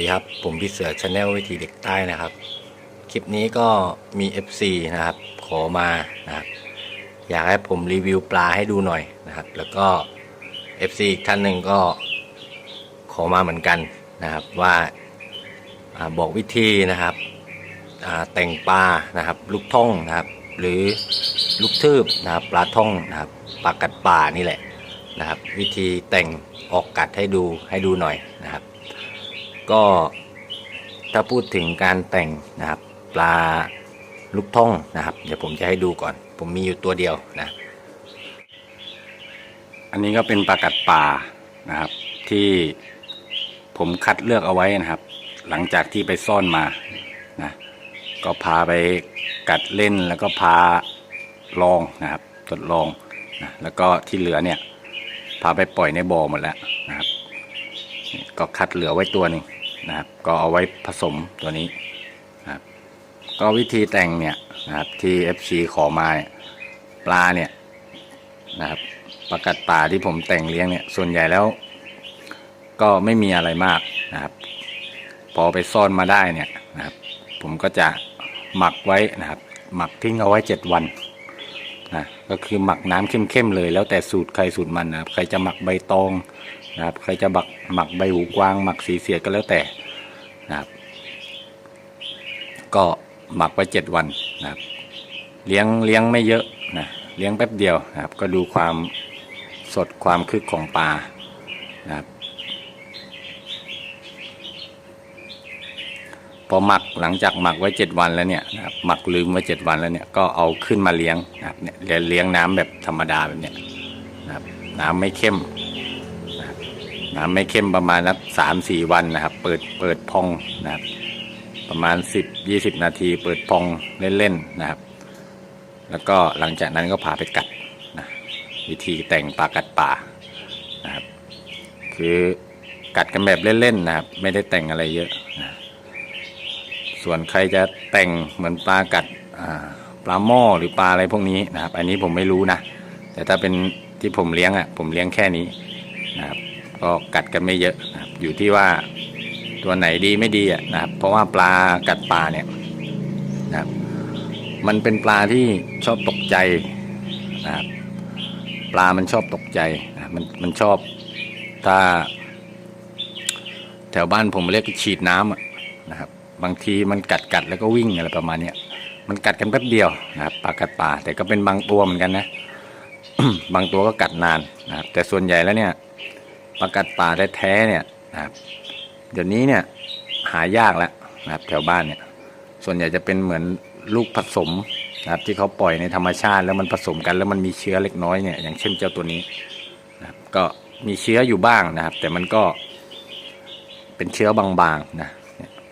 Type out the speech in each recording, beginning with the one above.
ดีครับ ผมพี่เสือชาแนลวิถีเด็กใต้นะครับ คลิปนี้ก็มี FC นะครับ ขอมานะครับ อยากให้ผมรีวิวปลาให้ดูหน่อยนะครับ แล้วก็ FC อีกท่านหนึ่งก็ขอมาเหมือนกันนะครับว่าอาบอกวิธีนะครับอ่าแต่งปลานะครับ ลูกท่องนะครับ หรือลูกทืบนะครับปลาท่องนะครับปลากัดป่านี่แหละนะครับ วิธีแต่งออกกัดให้ดูให้ดูหน่อยนะครับ ก็ถ้าพูดถึงการแต่งนะครับปลาลูกท่องนะครับ เดี๋ยวผมจะให้ดูก่อน ผมมีอยู่ตัวเดียวนะ อันนี้ก็เป็นปลากัดป่านะครับ ที่ผมคัดเลือกเอาไว้นะครับ หลังจากที่ไปซ่อนมานะก็พาไปกัดเล่นแล้วก็พาลองนะครับ ทดลองนะแล้วก็ที่เหลือเนี่ย พาไปปล่อยในบ่อหมดแล้วนะครับ ก็คัดเหลือไว้ตัวหนึ่ง นะครับ ก็เอาไว้ผสมตัวนี้นะครับ ก็วิธีแต่งเนี่ยนะครับที่ FC ขอมาเนี่ยปลาเนี่ยนะครับปลากัดป่าที่ผมแต่งเลี้ยงเนี่ยส่วนใหญ่แล้ว ก็ไม่มีอะไรมากนะครับ พอไปซ่อนมาได้เนี่ยนะครับ ผมก็จะหมักไว้นะครับ หมักทิ้งเอาไว้เจ็ดวันนะก็คือหมักน้ำเข้มๆเลย แล้วแต่สูตรใครสูตรมันนะครับ ใครจะหมักใบตอง นะครับใครจะหมักหมักใบหูกวางหมักสีเสียดก็แล้วแต่นะครับ ก็หมักไว้เจ็ดวันนะครับ เลี้ยงเลี้ยงไม่เยอะนะเลี้ยงแป๊บเดียวนะครับ ก็ดูความสดความคึกของปลานะครับพอหมักหลังจากหมักไว้เจ็ดวันแล้วเนี่ยนะครับหมักลืมไว้เจ็ดวันแล้วเนี่ยก็เอาขึ้นมาเลี้ยงนะครับเนี่ยเลี้ยงเลี้ยงน้ำแบบธรรมดาแบบเนี้ยนะครับน้ำไม่เข้มนะ น้ำไม่เข้มประมาณนักสามสี่วันนะครับ เปิดเปิดพองนะครับ ประมาณสิบยี่สิบนาที เปิดพองเล่นๆนะครับ แล้วก็หลังจากนั้นก็พาไปกัดนะวิธีแต่งปลากัดป่านะครับ คือกัดกันแบบเล่นๆนะครับ ไม่ได้แต่งอะไรเยอะนะส่วนใครจะแต่งเหมือนปลากัดปลาหม้อหรือปลาอะไรพวกนี้นะครับ อันนี้ผมไม่รู้นะ แต่ถ้าเป็นที่ผมเลี้ยงอะผมเลี้ยงแค่นี้นะครับ ก็กัดกันไม่เยอะนะครับอยู่ที่ว่าตัวไหนดีไม่ดีนะครับ เพราะว่าปลากัดปลาเนี่ยนะครับมันเป็นปลาที่ชอบตกใจนะครับปลามันชอบตกใจนะมันมันชอบถ้า แถวบ้านผมเรียกฉีดน้ำนะครับ บางทีมันกัดกัดแล้วก็วิ่งอะไรประมาณเนี้ยมันกัดกันแป๊บเดียวนะครับปลากัดป่าแต่ก็เป็นบางตัวเหมือนกันนะ บางตัวก็กัดนานนะครับแต่ส่วนใหญ่แล้วเนี่ย ปลากัดป่าแท้ๆเนี่ยนะครับเดี๋ยวนี้เนี่ยหายากแล้วนะครับแถวบ้านเนี่ยส่วนใหญ่จะเป็นเหมือนลูกผสมนะครับที่เขาปล่อยในธรรมชาติแล้วมันผสมกันแล้วมันมีเชื้อเล็กน้อยเนี่ยอย่างเช่นเจ้าตัวนี้นะครับก็มีเชื้ออยู่บ้างนะครับ แต่มันก็เป็นเชื้อบางๆนะ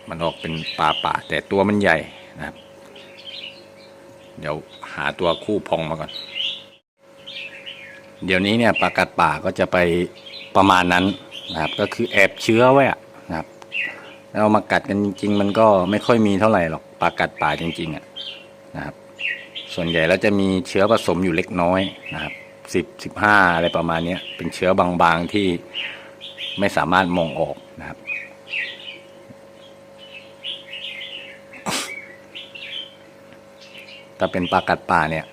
มันออกเป็นปลาป่าแต่ตัวมันใหญ่นะครับ เดี๋ยวหาตัวคู่พองมาก่อน เดี๋ยวนี้เนี่ยปลากัดป่าก็จะไป ประมาณนั้นนะครับ ก็คือแอบเชื้อไว้อะนะครับแล้วมากัดกันจริง ๆ มันก็ไม่ค่อยมีเท่าไหร่หรอกปลากัดป่าจริง ๆอะนะครับ ส่วนใหญ่แล้วจะมีเชื้อผสมอยู่เล็กน้อยนะครับสิบสิบห้าอะไรประมาณนี้เป็นเชื้อบางๆที่ไม่สามารถมองออกนะครับ ถ้าเป็นปลากัดป่าเนี่ย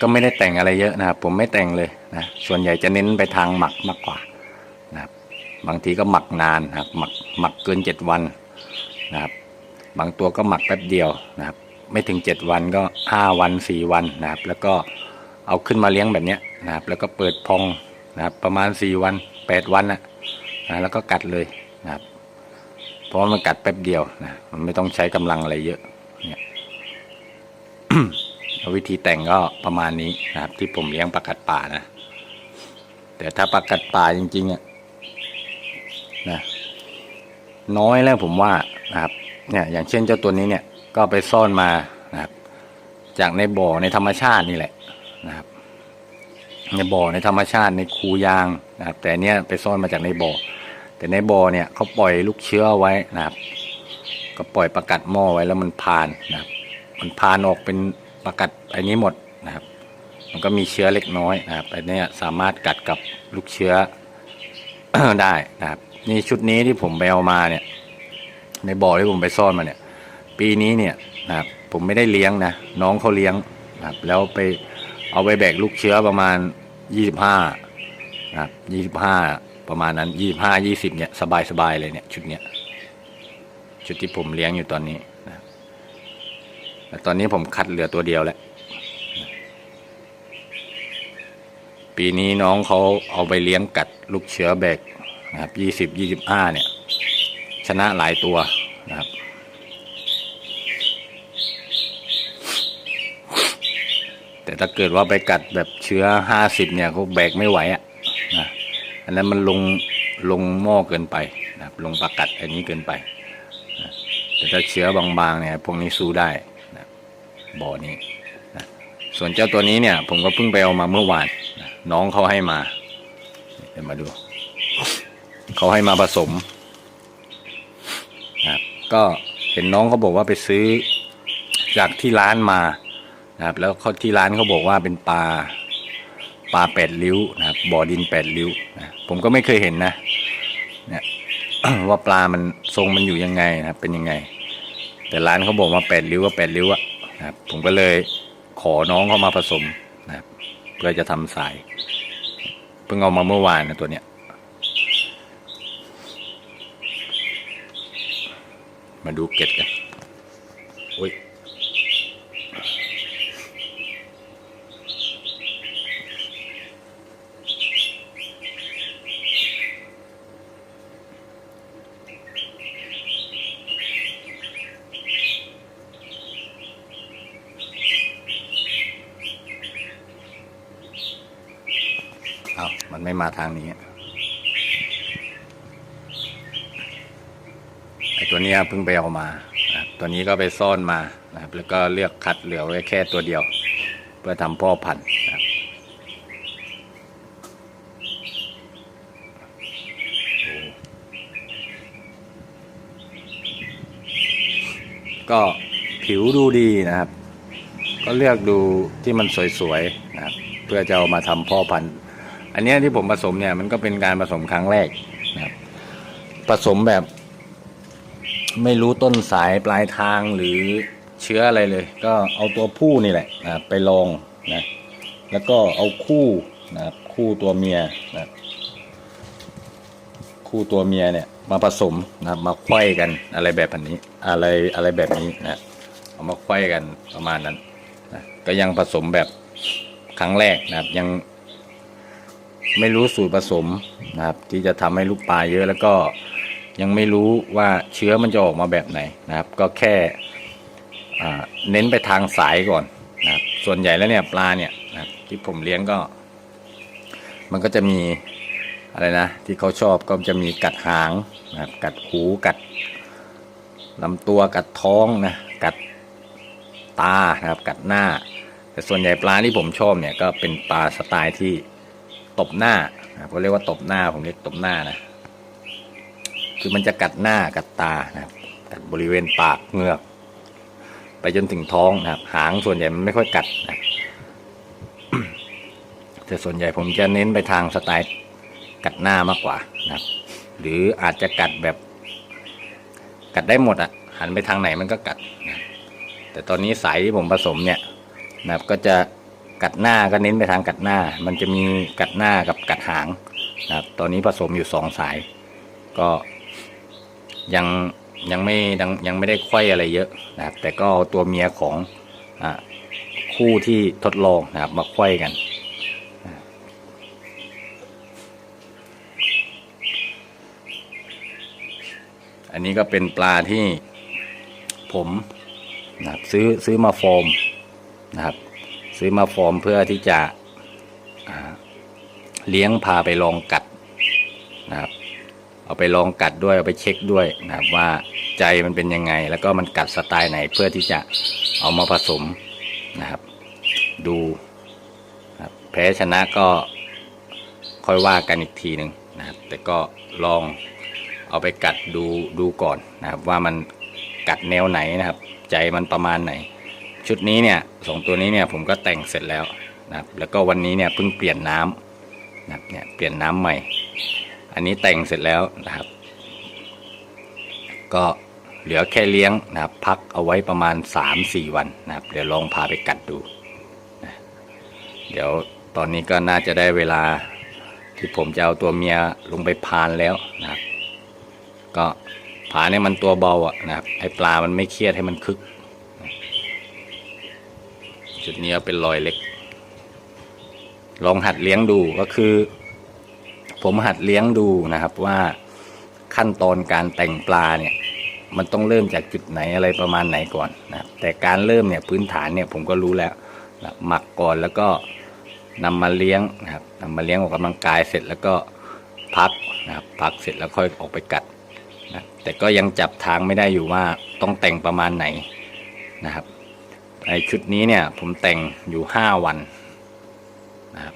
ก็ไม่ได้แต่งอะไรเยอะนะครับ ผมไม่แต่งเลยนะ ส่วนใหญ่จะเน้นไปทางหมักมากกว่า บางทีก็หมักนานนะครับหมักหมักเกินเจ็ดวันนะครับ บางตัวก็หมักแป๊บเดียวนะครับ ไม่ถึงเจ็ดวันก็ห้าวันสี่วันนะครับ แล้วก็เอาขึ้นมาเลี้ยงแบบนี้นะครับ แล้วก็เปิดพองนะครับ ประมาณสี่วันแปดวันนะนะแล้วก็กัดเลยนะครับ เพราะว่ามันกัดแป๊บเดียวนะมันไม่ต้องใช้กำลังอะไรเยอะเนี่ยวิธีแต่งก็ประมาณนี้นะครับ ที่ผมเลี้ยงปลากัดป่านะ แต่ถ้าปลากัดป่าจริงๆอะ น้อยแล้วผมว่านะครับเนี่ยอย่างเช่นเจ้าตัวนี้เนี่ยก็ไปซ่อนมานะครับ จากในบ่อในธรรมชาตินี่แหละนะครับ ในบ่อในธรรมชาติในคูยางนะครับ แต่เนี้ยไปซ่อนมาจากในบ่อ แต่ในบ่อเนี่ยเขาปล่อยลูกเชื้อไว้นะครับ ก็ปล่อยประกัดหม้อไว้แล้วมันพานนะครับ มันพานออกเป็นประกัดอันนี้หมดนะครับ มันก็มีเชื้อเล็กน้อยนะครับอันนี้สามารถกัดกับลูกเชื้อได้นะครับ นี่ชุดนี้ที่ผมไปเอามาเนี่ย ในบ่อที่ผมไปซ่อนมาเนี่ย ปีนี้เนี่ยนะครับผมไม่ได้เลี้ยงนะน้องเขาเลี้ยงนะครับ แล้วไปเอาไปแบกลูกเชื้อประมาณยี่สิบห้านะครับยี่สิบห้าประมาณนั้นยี่สิบห้ายี่สิบเนี่ยสบายสบายเลยเนี่ย ชุดเนี้ยชุดที่ผมเลี้ยงอยู่ตอนนี้นะแต่ตอนนี้ผมคัดเหลือตัวเดียวแล้วปีนี้น้องเขาเอาไปเลี้ยงกัดลูกเชื้อแบก นะครับยี่สิบยี่สิบห้าเนี่ย ชนะหลายตัวนะครับ แต่ถ้าเกิดว่าไปกัดแบบเชื้อห้าสิบเนี่ยเขาแบกไม่ไหวอะนะอันนั้นมันลงลงหม้อเกินไปนะครับ ลงประกัดอันนี้เกินไปนะแต่ถ้าเชื้อบางๆเนี่ยพวกนี้สู้ได้นะบ่อนี้นะส่วนเจ้าตัวนี้เนี่ย ผมก็เพิ่งไปเอามาเมื่อวานนะน้องเขาให้มา เดี๋ยวมาดู เขาให้มาผสมนะครับก็เห็นน้องเขาบอกว่าไปซื้อจากที่ร้านมานะครับ แล้วเขาที่ร้านเขาบอกว่าเป็นปลาปลาแปดริ้วนะครับบ่อดินแปดริ้วนะผมก็ไม่เคยเห็นนะเนี่ยว่าปลามันทรงมันอยู่ยังไงนะครับ เป็นยังไง แต่ร้านเขาบอกว่าแปดริ้วก็แปดริ้วอะนะครับ ผมก็เลยขอน้องเขามาผสมนะครับเพื่อจะทำสาย เพิ่งเอามาเมื่อวานนะตัวเนี้ย มาดูเก็ดกันโอ้ยเอามันไม่มาทางนี้ ไอ ตัวนี้เพิ่งไปเอามาตัวนี้ก็ไปซ่อนมานะครับแล้วก็เลือกคัดเหลือไว้แค่ตัวเดียว เพื่อทำพ่อพันธุ์นะครับก็ผิวดูดีนะครับ ก็เลือกดูที่มันสวยๆนะครับ เพื่อจะเอามาทำพ่อพันธุ์ อันนี้ที่ผมผสมเนี่ยมันก็เป็นการผสมครั้งแรกนะครับ ผสมแบบ ไม่รู้ต้นสายปลายทางหรือเชื้ออะไรเลย ก็เอาตัวผู้นี่แหละนะไปลองนะแล้วก็เอาคู่นะคู่ตัวเมียนะคู่ตัวเมียเนี่ยมาผสมนะมาไขว้กันอะไรแบบนี้ อะไรอะไรแบบนี้นะเอามาไขว้กันประมาณนั้นนะก็ยังผสมแบบครั้งแรกนะครับยังไม่รู้สูตรผสมนะครับ ที่จะทำให้ลูกปลาเยอะแล้วก็ ยังไม่รู้ว่าเชื้อมันจะออกมาแบบไหนนะครับ ก็แค่เน้นไปทางสายก่อนนะครับส่วนใหญ่แล้วเนี่ยปลาเนี่ยนะที่ผมเลี้ยงก็ มันก็จะมีอะไรนะ ที่เขาชอบก็จะมีกัดหางนะครับกัดหูกัดลำตัวกัดท้องนะกัดตานะครับกัดหน้า แต่ส่วนใหญ่ปลาที่ผมชอบเนี่ยก็เป็นปลาสไตล์ที่ตบหน้านะเขาเรียกว่าตบหน้าผมเรียกตบหน้านะ คือมันจะกัดหน้ากัดตานะครับกัดบริเวณปากเหงือก ไปจนถึงท้องนะครับ หางส่วนใหญ่มันไม่ค่อยกัดนะแต่ส่วนใหญ่ผมจะเน้นไปทางสไตล์กัดหน้ามากกว่านะครับ หรืออาจจะกัดแบบ กัดได้หมดอะหันไปทางไหนมันก็กัดนะแต่ตอนนี้สายที่ผมผสมเนี่ยนะครับก็จะกัดหน้าก็เน้นไปทางกัดหน้า มันจะมีกัดหน้ากับกัดหางนะครับ ตอนนี้ผสมอยู่สองสาย ก็ ยังยังไม่ยังยังไม่ได้ไขว้อะไรเยอะนะครับ แต่ก็เอาตัวเมียของอคู่ที่ทดลองนะครับมาไขว้กันอันนี้ก็เป็นปลาที่ผมนะครับซื้อซื้อมาฟอร์มนะครับ ซื้อมาฟอร์มเพื่อที่จะเลี้ยงพาไปลองกัดนะครับ เอาไปลองกัดด้วยเอาไปเช็คด้วยนะครับว่าใจมันเป็นยังไง แล้วก็มันกัดสไตล์ไหนเพื่อที่จะเอามาผสมนะครับ ดูครับแพ้ชนะก็ค่อยว่ากันอีกทีหนึ่งนะครับ แต่ก็ลองเอาไปกัดดูดูก่อนนะครับ ว่ามันกัดแนวไหนนะครับ ใจมันประมาณไหน ชุดนี้เนี่ยสองตัวนี้เนี่ยผมก็แต่งเสร็จแล้วนะครับ แล้วก็วันนี้เนี่ยเพิ่งเปลี่ยนน้ำนะครับเนี่ยเปลี่ยนน้ำใหม่ อันนี้แต่งเสร็จแล้วนะครับ ก็เหลือแค่เลี้ยงนะครับ พักเอาไว้ประมาณ 3-4 วันนะครับ เดี๋ยวลองพาไปกัดดูนะเดี๋ยวตอนนี้ก็น่าจะได้เวลาที่ผมจะเอาตัวเมียลงไปพานแล้วนะครับ ก็ผาเนี่ยมันตัวเบาอะนะครับให้ปลามันไม่เครียดให้มันคึก จุดนี้เอาเป็นรอยเล็ก ลองหัดเลี้ยงดูก็คือ ผมหัดเลี้ยงดูนะครับว่าขั้นตอนการแต่งปลาเนี่ยมันต้องเริ่มจากจุดไหนอะไรประมาณไหนก่อนนะครับแต่การเริ่มเนี่ยพื้นฐานเนี่ยผมก็รู้แล้วนะหมักก่อนแล้วก็นำมาเลี้ยงนะครับนำมาเลี้ยงออกกำลังกายเสร็จแล้วก็พักนะครับพักเสร็จแล้วค่อยออกไปกัดนะแต่ก็ยังจับทางไม่ได้อยู่ว่าต้องแต่งประมาณไหนนะครับในชุดนี้เนี่ยผมแต่งอยู่ห้าวันนะครับ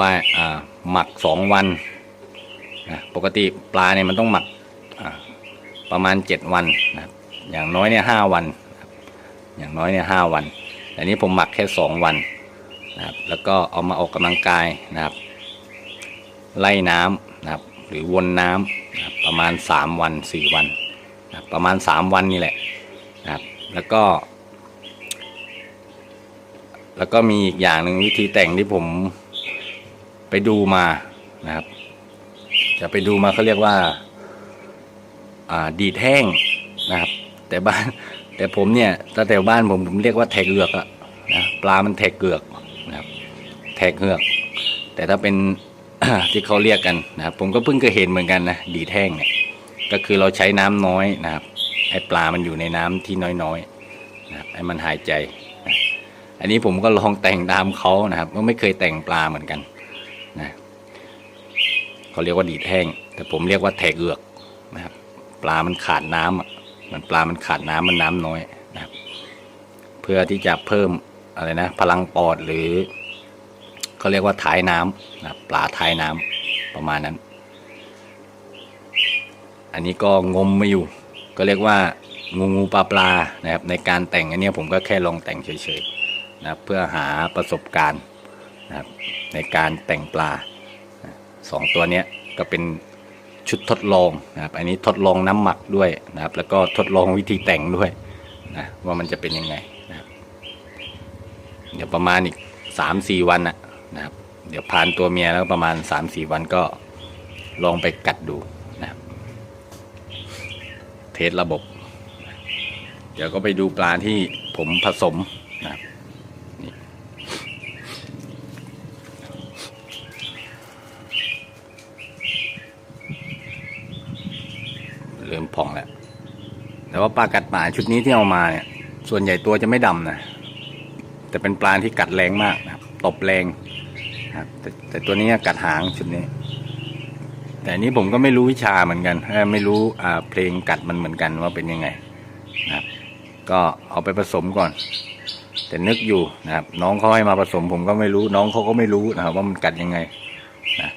ว่าหมักสองวันนะปกติปลาเนี่ยมันต้องหมักประมาณเจ็ดวันนะอย่างน้อยเนี่ยห้าวัน อย่างน้อยเนี่ยห้าวันแต่นี้ผมหมักแค่สองวันนะครับแล้วก็เอามาออกกำลังกายนะครับ ไล่น้ำนะครับหรือวนน้ำนะประมาณสามวันสี่วันนะประมาณสามวันนี่แหละนะครับแล้วก็ แล้วก็มีอีกอย่างหนึ่งวิธีแต่งที่ผม ไปดูมานะครับ จะไปดูมาเขาเรียกว่า อ่าดีแห้งนะครับ แต่บ้าน แต่ผมเนี่ยถ้าแต่บ้านผมผมเรียกว่าแทกเหือกอะนะปลามันแทกเกือกนะครับ แทกเหือก แต่ถ้าเป็นที่เขาเรียกกันนะครับ ผมก็เพิ่งเคยเห็นเหมือนกันนะดีแห้งเนี่ยก็คือเราใช้น้ำน้อยนะครับให้ปลามันอยู่ในน้ำที่น้อยๆนะครับให้มันหายใจนะอันนี้ผมก็ลองแต่งตามเขานะครับ ก็ไม่เคยแต่งปลาเหมือนกัน เขาเรียกว่าดีดแห้ง แต่ผมเรียกว่าแทกเอือกนะครับ ปลามันขาดน้ำอะมันปลามันขาดน้ำมันน้ำน้อยนะครับ เพื่อที่จะเพิ่มอะไรนะ พลังปอดหรือเขาเรียกว่าถ่ายน้ำนะปลาถ่ายน้ำประมาณนั้น อันนี้ก็งมไม่อยู่ ก็เรียกว่างูงูปลาปลานะครับ ในการแต่งอันนี้ผมก็แค่ลองแต่งเฉยๆนะเพื่อหาประสบการณ์นะครับในการแต่งปลา สองตัวนี้ก็เป็นชุดทดลองนะครับ อันนี้ทดลองน้ำหมักด้วยนะครับ แล้วก็ทดลองวิธีแต่งด้วยนะว่ามันจะเป็นยังไงนะครับ เดี๋ยวประมาณอีกสามสี่วันนะนะครับ เดี๋ยวผ่านตัวเมียแล้วประมาณสามสี่วันก็ลองไปกัดดูนะครับ เทสระบบ เดี๋ยวก็ไปดูปลาที่ผมผสมนะครับนี่เริ่มพองแล้ว แต่ ว่าปลากัดป่าชุดนี้ที่เอามาเนี่ย ส่วนใหญ่ตัวจะไม่ดำนะ แต่เป็นปลาที่กัดแรงมากนะครับ ตบแรงครับแต่แต่ตัวนี้กัดหางชุดนี้ แต่อันนี้ผมก็ไม่รู้วิชาเหมือนกันไม่รู้เพลงกัดมันเหมือนกันว่าเป็นยังไงนะครับ ก็เอาไปผสมก่อน แต่นึกอยู่นะครับ น้องเขาให้มาผสมผมก็ไม่รู้ น้องเขาก็ไม่รู้นะครับ ว่ามันกัดยังไงนะ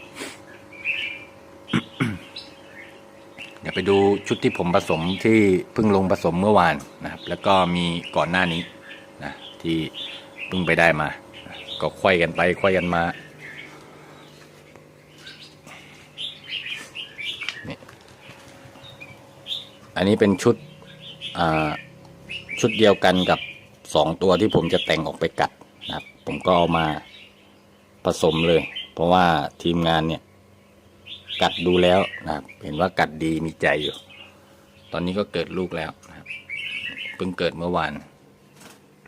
เดี๋ยว ไปดูชุดที่ผมผสมที่เพิ่งลงผสมเมื่อวานนะครับ แล้วก็มีก่อนหน้านี้นะที่เพิ่งไปได้มา ก็ค่อยกันไปค่อยกันมานี่อันนี้เป็นชุดอ่าชุดเดียวกันกับสองตัวที่ผมจะแต่งออกไปกัดนะครับ ผมก็เอามาผสมเลย เพราะว่าทีมงานเนี่ย กัดดูแล้วนะครับ เห็นว่ากัดดีมีใจอยู่ ตอนนี้ก็เกิดลูกแล้วนะครับเพิ่งเกิดเมื่อวาน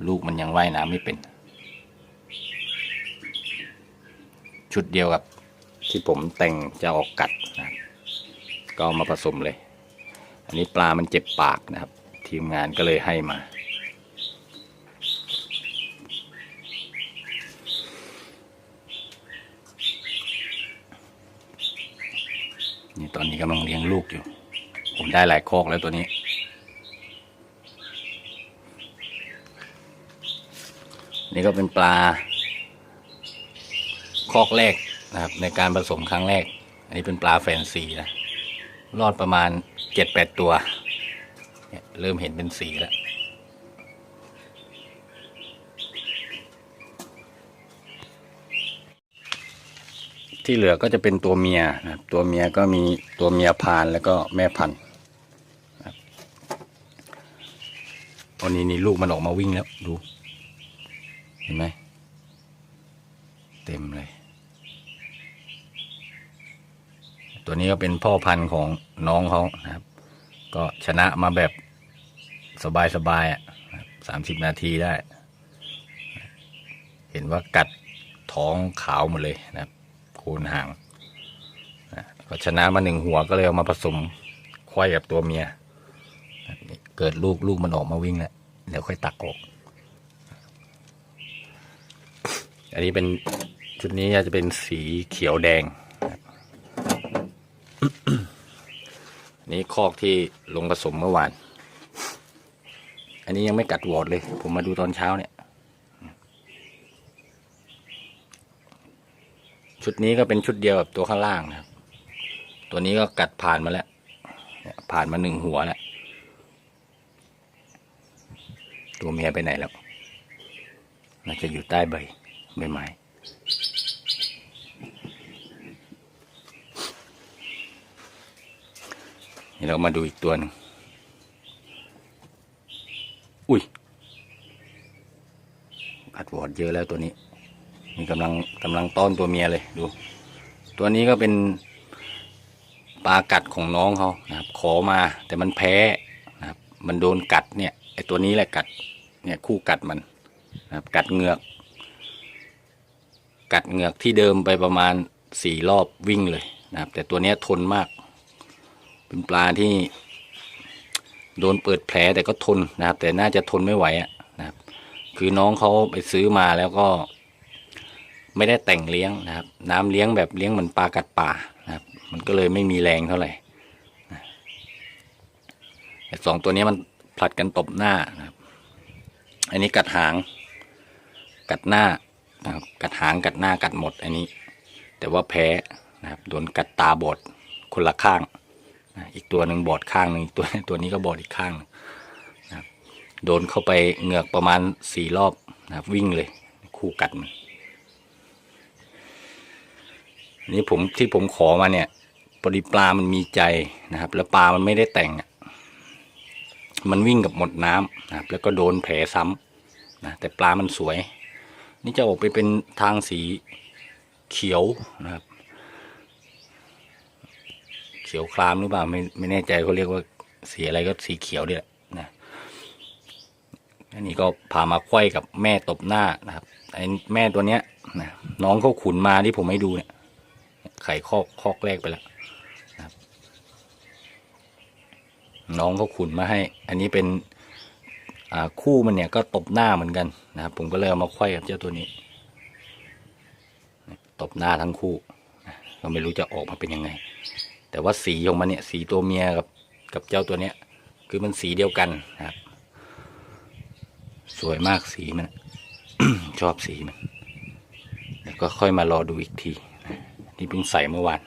ลูกมันยังว่ายน้ำไม่เป็น ชุดเดียวกับที่ผมแต่งจะออกกัดนะครับก็มาผสมเลย อันนี้ปลามันเจ็บปากนะครับ ทีมงานก็เลยให้มา นี่ตอนนี้กำลังเลี้ยงลูกอยู่ ผมได้หลายคอกแล้วตัวนี้ นี่ก็เป็นปลา คอกแรกนะครับ ในการผสมครั้งแรก อันนี้เป็นปลาแฟนซีนะรอดประมาณเจ็ดแปดตัวเนี่ยเริ่มเห็นเป็นสีแล้ว ที่เหลือก็จะเป็นตัวเมียนะครับตัวเมียก็มีตัวเมียพานแล้วก็แม่พันธุ์วันนี้นี่ลูกมันออกมาวิ่งแล้วดูเห็นไหมเต็มเลย ตัวนี้ก็เป็นพ่อพันธุ์ของน้องเขานะครับ ก็ชนะมาแบบสบายๆอะสามสิบนาทีได้ เห็นว่ากัดท้องขาวหมดเลยนะครับ โคนหางก็ชนะมาหนึ่งหัวก็เลยเอามาผสมควายกับตัวเมีย เกิดลูกลูกมันออกมาวิ่งแล้วเดี๋ยวค่อยตักออก อันนี้เป็นชุดนี้จะเป็นสีเขียวแดง นี่คอกที่ลงผสมเมื่อวาน อันนี้ยังไม่กัดวอดเลย ผมมาดูตอนเช้าเนี่ย ชุดนี้ก็เป็นชุดเดียวกับตัวข้างล่างนะครับ ตัวนี้ก็กัดผ่านมาแล้วผ่านมาหนึ่งหัวแล้วตัวเมียไปไหนแล้วน่าจะอยู่ใต้ใบใบไม้นี่เรามาดูอีกตัวหนึงอุ้ยกัดวอดเยอะแล้วตัวนี้ นี่กำลังกำลังต้อนตัวเมียเลยดู ตัวนี้ก็เป็นปลากัดของน้องเขานะครับ ขอมาแต่มันแพ้นะครับ มันโดนกัดเนี่ยไอตัวนี้แหละกัดเนี่ยคู่กัดมันนะครับกัดเหงือก กัดเหงือกที่เดิมไปประมาณสี่รอบวิ่งเลยนะครับ แต่ตัวนี้ทนมาก เป็นปลาที่โดนเปิดแผลแต่ก็ทนนะครับ แต่น่าจะทนไม่ไหวอะนะครับ คือน้องเขาไปซื้อมาแล้วก็ ไม่ได้แต่งเลี้ยงนะครับ น้ำเลี้ยงแบบเลี้ยงเหมือนปลากัดป่านะครับ มันก็เลยไม่มีแรงเท่าไหร่แต่สองตัวนี้มันผลัดกันตบหน้านะครับ อันนี้กัดหาง กัดหน้านะครับ กัดหางกัดหน้ากัดหมด อันนี้ แต่ว่าแพ้นะครับโดนกัดตาบอดคนละข้างนะอีกตัวหนึ่งบอดข้างหนึ่งตัวตัวนี้ก็บอดอีกข้างหนึ่งนะครับ โดนเข้าไปเหงือกประมาณสี่รอบนะครับวิ่งเลย คู่กัดมัน อั นนี้ผมที่ผมขอมาเนี่ยปริปลามันมีใจนะครับ แล้วปลามันไม่ได้แต่ง มันวิ่งกับหมดน้ำนะครับ แล้วก็โดนแผลซ้ำนะแต่ปลามันสวย นี่จะออกไปเป็นทางสีเขียวนะครับ เขียวครามหรือเปล่าไม่ไม่แน่ใจเขาเรียกว่าสีอะไรก็สีเขียวด้วยแหละนะอันนี้ก็พามาไขว้กับแม่ตบหน้านะครับไอ้แม่ตัวเนี้ยนะน้องเขาขุนมาที่ผมให้ดูเนี่ย ไข่คอกคอกแรกไปแล้วนะครับ น้องเขาขุนมาให้ อันนี้เป็นคู่มันเนี่ยก็ตบหน้าเหมือนกันนะครับ ผมก็เลยเอามาไขว้กับเจ้าตัวนี้ ตบหน้าทั้งคู่นะก็ไม่รู้จะออกมาเป็นยังไง แต่ว่าสีของมันเนี่ย สีตัวเมียกับกับเจ้าตัวเนี้ย คือมันสีเดียวกันนะครับ สวยมากสีมันชอบสีมัน แล้วก็ค่อยมารอดูอีกที ที่เพิ่งใส่เมื่อวาน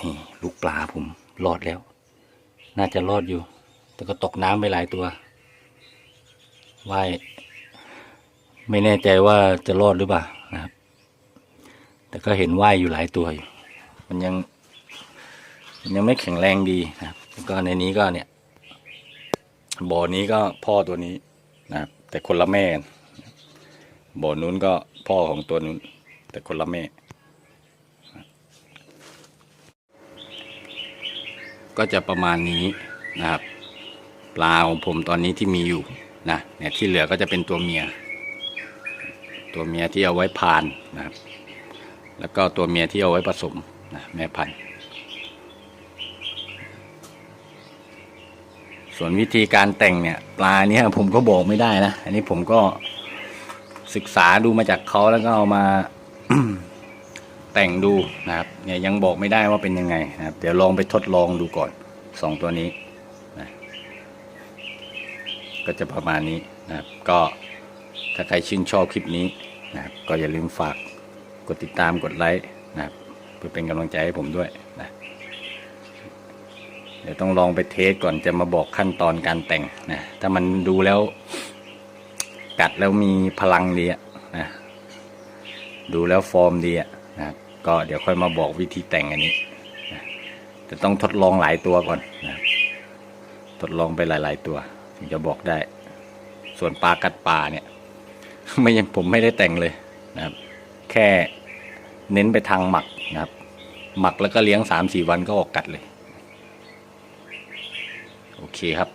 นี่ลูกปลาผมรอดแล้ว น่าจะรอดอยู่ แต่ก็ตกน้ำไปหลายตัวว่ายไม่แน่ใจว่าจะรอดหรือเปล่านะครับ แต่ก็เห็นว่ายอยู่หลายตัวอยู่ มันยัง มันยังไม่แข็งแรงดีนะครับแล้วก็ในนี้ก็เนี่ยบ่อนี้ก็พ่อตัวนี้นะครับแต่คนละแม่ บ่อนู้นก็พ่อของตัวนู้น แต่คนละแม่ ก็จะประมาณนี้นะครับ ปลาของผมตอนนี้ที่มีอยู่นะเนี่ยที่เหลือก็จะเป็นตัวเมีย ตัวเมียที่เอาไว้พานนะครับ แล้วก็ตัวเมียที่เอาไว้ผสมนะแม่พันธุ์ส่วนวิธีการแต่งเนี่ย ปลาเนี่ยผมก็บอกไม่ได้นะ อันนี้ผมก็ ศึกษาดูมาจากเขาแล้วก็เอามาแต่งดูนะครับ เนี่ยยังบอกไม่ได้ว่าเป็นยังไงนะครับ เดี๋ยวลองไปทดลองดูก่อนสองตัวนี้นะก็จะประมาณนี้นะครับ ก็ถ้าใครชื่นชอบคลิปนี้นะครับ ก็อย่าลืมฝากกดติดตามกดไลค์นะครับ เพื่อเป็นกำลังใจให้ผมด้วยนะเดี๋ยวต้องลองไปเทสก่อนจะมาบอกขั้นตอนการแต่งนะ ถ้ามันดูแล้ว กัดแล้วมีพลังดีอะนะดูแล้วฟอร์มดีอะนะก็เดี๋ยวค่อยมาบอกวิธีแต่งอันนี้นะแต่ต้องทดลองหลายตัวก่อนนะทดลองไปหลาย ๆ ตัวถึงจะบอกได้ ส่วนปลากัดปลาเนี่ย ไม่ยังผมไม่ได้แต่งเลยนะครับ แค่เน้นไปทางหมักนะครับ หมักแล้วก็เลี้ยงสามสี่วันก็ออกกัดเลย โอเคครับ